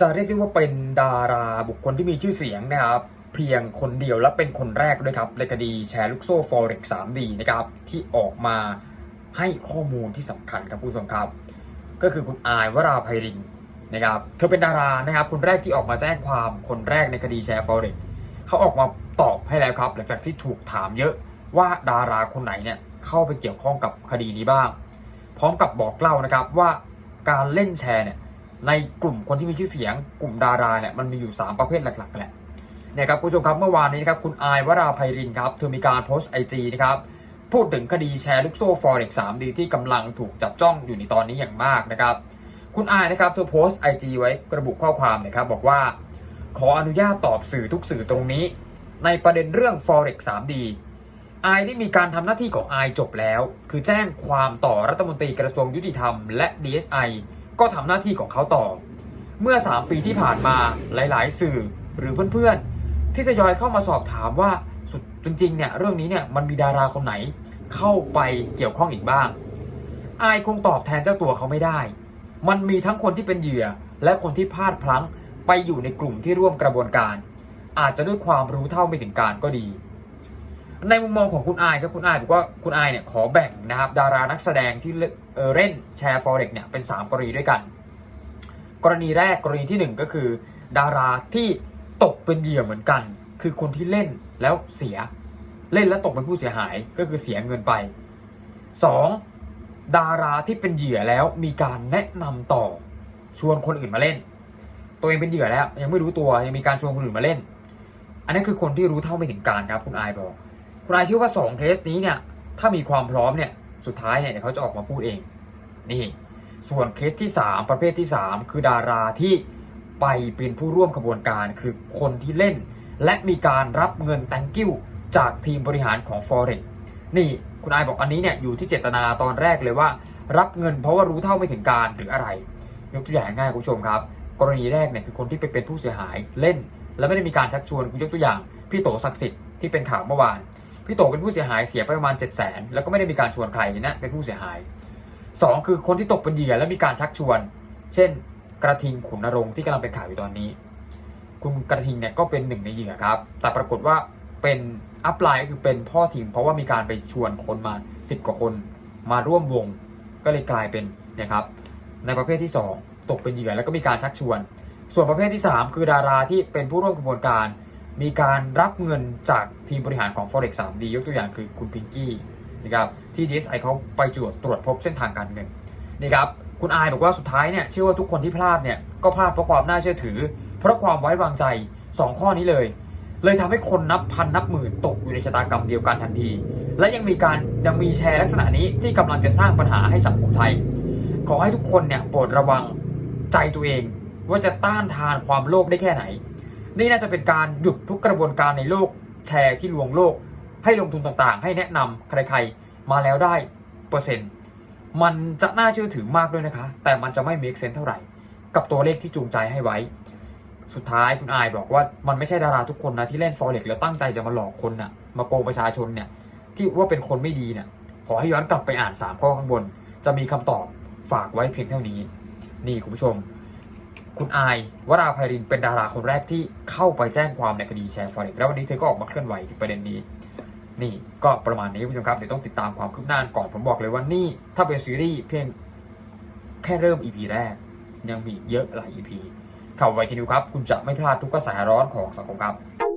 จะเรียกได้ว่าเป็นดาราบุคคลที่มีชื่อเสียงนะครับเพียงคนเดียวและเป็นคนแรกด้วยครับในคดีแชร์ลูกโซ่ Forex 3D นะครับที่ออกมาให้ข้อมูลที่สำคัญครับผู้ชมครับ ก็คือคุณอายวราภัยรินนะครับเธอเป็นดารานะครับคนแรกที่ออกมาแจ้งความคนแรกในคดีแชร์ Forex เขาออกมาตอบให้แล้วครับ หลังจากที่ถูกถามเยอะว่าดาราคนไหนเนี่ยเข้าไปเกี่ยวข้องกับคดีนี้บ้าง พร้อมกับบอกเล่านะครับว่าการเล่นแชร์เนี่ย ในกลุ่มคนที่มีชื่อเสียงกลุ่มดาราเนี่ยมันมีอยู่ 3 ประเภทหลักๆแหละเนี่ยครับคุณผู้ชมครับเมื่อวานนี้นะครับคุณอายวราภัยรินครับเธอมีการโพสต์ไอจีนะครับพูดถึงคดีแชร์ลูกโซ่ Forex 3D ที่กำลังถูกจับจ้องอยู่ในตอนนี้อย่างมากนะครับ คุณอายนะครับเธอโพสต์ไอจีไว้ระบุข้อความนะครับบอกว่า ขออนุญาตตอบสื่อทุกสื่อตรงนี้ ในประเด็นเรื่อง Forex 3D อายได้มีการทำหน้าที่ของอายจบแล้ว คือแจ้งความต่อรัฐมนตรีกระทรวงยุติธรรมและ DSI ก็ทำหน้าที่ของเขาต่อ เมื่อ 3 ปีที่ผ่านมาหลาย ๆ สื่อหรือเพื่อนๆ ที่ทยอยเข้ามาสอบถามว่าสุดจริงๆเนี่ยเรื่องนี้เนี่ยมันมีดาราคนไหนเข้าไปเกี่ยวข้องอีกบ้าง อายคงตอบแทนเจ้าตัวเขาไม่ได้ มันมีทั้งคนที่เป็นเหยื่อ และคนที่พลาดพลั้งไปอยู่ในกลุ่มที่ร่วมกระบวนการ อาจจะด้วยความรู้เท่าไม่ถึงการก็ดี ในมุมมองของคุณอายครับคุณอายบอกว่าคุณอายเนี่ยขอแบ่งนะครับดารานักแสดงที่เล่นแชร์ Forex เนี่ยเป็น 3 กรณีด้วยกัน กรณีแรกกรณีที่ 1 ก็คือ ดาราที่ตกเป็นเหยื่อเหมือนกัน คือคนที่เล่นแล้วเสียเล่นแล้วตกเป็นผู้เสียหายก็คือเสียเงินไป 2. ดาราที่เป็นเหยื่อแล้วมีการแนะนำต่อชวนคนอื่นมาเล่น ตัวเองเป็นเหยื่อแล้วยังไม่รู้ตัวยังมีการชวนคนอื่นมาเล่น อันนี้คือคนที่รู้เท่าไม่ถึงการครับคุณอายบอก คุณอายเชื่อว่าสองเคสนี้เนี่ยถ้ามีความพร้อมเนี่ยสุดท้ายเนี่ยเขาจะออกมาพูดเองนี่ส่วนเคสที่ 3 ประเภทที่ 3 คือดาราที่ไปเป็นผู้ร่วมขบวนการคือคนที่เล่น และมีการรับเงิน thank you จากทีมบริหารของ Forex นี่คุณอาบอกอันนี้เนี่ยอยู่ที่เจตนาตอนแรกเลยว่า รับเงินเพราะว่ารู้เท่าไม่ถึงการหรืออะไร ยกตัวอย่างง่ายคุณผู้ชมครับ กรณีแรกเนี่ยคือคนที่ไปเป็นผู้เสียหายเล่น และไม่ได้มีการชักชวนคุณยกตัวอย่าง พี่โตศักดิ์สิทธิ์ที่เป็นข่าวเมื่อวาน พี่โตเป็นผู้เสียหายเสียไปประมาณ7 0 0 0 0นแล้วก็ไม่ได้มีการชวนใครนะเป็นผู้เสียหาย 2 คือคนที่ตกเป็นเหยื่อและมีการชักชวน เช่น กระทิงขุนนรงค์ที่กำลังเป็นข่าวอยู่ตอนนี้ คุณกระทิงเนี่ยก็เป็นหนึ่งในเหยื่อครับ แต่ปรากฏว่าเป็นอัพไลน์ก็คือเป็นพ่อทีมเพราะว่ามีการไปชวนคนมา 10 กว่าคนมาร่วมวง ก็เลยกลายเป็นนะครับในประเภทที่ 2 ตกเป็นเหยื่อแล้วก็มีการชักชวน ส่วนประเภทที่ 3 คือดาราที่เป็นผู้ร่วมกระบวนการ มีการรับเงินจากทีมบริหารของ Forex 3D ยกตัวอย่างคือคุณพิงกี้นะครับที่ DSI เขาไปตรวจตรวจพบเส้นทางการเงินนี่ครับคุณอายบอกว่าสุดท้ายเนี่ยเชื่อว่าทุกคนที่พลาดเนี่ยก็พลาดเพราะความน่าเชื่อถือ เพราะความไว้วางใจ 2 ข้อนี้เลย เลยทำให้คนนับพันนับหมื่นตกอยู่ในชะตากรรมเดียวกันทันที และยังมีการยังมีแชร์ลักษณะนี้ที่กำลังจะสร้างปัญหาให้สังคมไทย ขอให้ทุกคนเนี่ยโปรดระวังใจตัวเอง ว่าจะต้านทานความโลภได้แค่ไหน นี่น่าจะเป็นการหยุดทุกกระบวนการในโลกแชร์ที่ลวงโลก ให้ลงทุนต่างๆ ให้แนะนำใครๆ มาแล้วได้เปอร์เซ็นต์ มันจะน่าเชื่อถือมากด้วยนะคะ แต่มันจะไม่ make sense เท่าไหร่ กับตัวเลขที่จูงใจให้ไว้ สุดท้ายคุณอายบอกว่ามันไม่ใช่ดาราทุกคนนะที่เล่น forex แล้วตั้งใจจะมาหลอกคนน่ะมาโกงประชาชนเนี่ยที่ว่าเป็นคนไม่ดีเนี่ยขอให้ย้อนกลับไปอ่าน 3 ข้อข้างบน จะมีคำตอบฝากไว้เพียงเท่านี้ นี่คุณผู้ชม คุณอายวราภัยรินเป็นดาราคนแรกที่เข้าไปแจ้งความในคดีแชร์ forex แล้ววันนี้เธอก็ออกมาเคลื่อนไหวถึงประเด็นนี้ นี่ก็ประมาณนี้คุณผู้ชมครับเดี๋ยวต้องติดตามความคืบหน้าก่อนผมบอกเลยว่านี่ถ้าเป็นซีรีส์เพียงแค่เริ่ม EP แรก ยังมีเยอะหลาย EP ข่าวไวทีนิวครับ คุณจะไม่พลาดทุกกระแสร้อนของสังคมครับ